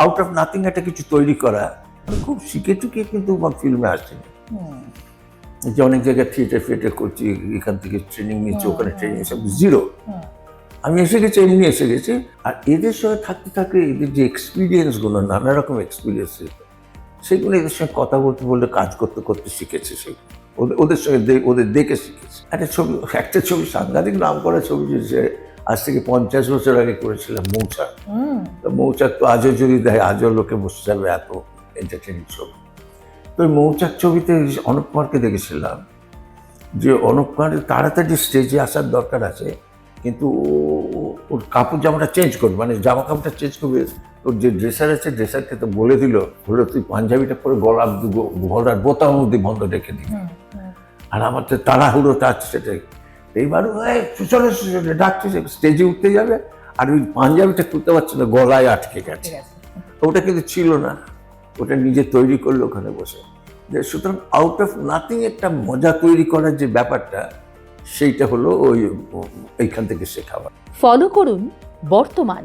Out of nothing একটা কিছু তৈরি করা খুব শিখে টুকে কিন্তু আমার ফিল্মে আসেনি যে অনেক জায়গায় থিয়েটার ফিয়েটার করছি এখান থেকে ট্রেনিং নিচ্ছি ওখানে ট্রেনিং সব জিরো আমি এসে গেছি এমনি এসে গেছি আর এদের সঙ্গে থাকতে থাকতে এদের যে এক্সপিরিয়েন্সগুলো নানা রকম এক্সপিরিয়েন্স সেগুলো এদের সঙ্গে কথা বলতে বলতে কাজ করতে করতে শিখেছে সেগুলো ওদের ওদের সঙ্গে ওদের দেখে শিখেছে। একটা ছবি একটা ছবি সাংঘাতিক নাম করা ছবি যে আজ থেকে পঞ্চাশ বছর আগে করেছিলাম মৌচাক। তো মৌচাক তো আজও যদি দেয় আজও লোকে বসে যাবে এত এন্টারটেনিং ছবি। তো মৌচাক ছবিতে অনুপ কুমারকে দেখেছিলাম যে অনুপ কুমারের তাড়াতাড়ি স্টেজে আসার দরকার আছে কিন্তু ওর কাপড় জামাটা চেঞ্জ করবে মানে জামা কাপড়টা চেঞ্জ করবে। ওর যে ড্রেসার আছে ড্রেসারকে তো বলে দিল হলো তুই পাঞ্জাবিটা পরে গলার গলার বোতাম অব্দি বন্ধ রেখে দিবি। আর আমার তো তাড়াহুড়োটা আছে সেটাই। এইবার সুচলে সুচলে ডাকছে যে স্টেজে উঠতে যাবে। আর ওই পাঞ্জাবিটা তুলতে পারছে না গলায় আটকে গেছে। ওটা কিন্তু ছিল না। ওটা নিজে তৈরি করল ওখানে বসে। যে সুতরাং আউট অফ নাথিং একটা মজা তৈরি করার যে ব্যাপারটা সেইটা হলো ওই এইখান থেকে শেখাবার ফলো করুন বর্তমান।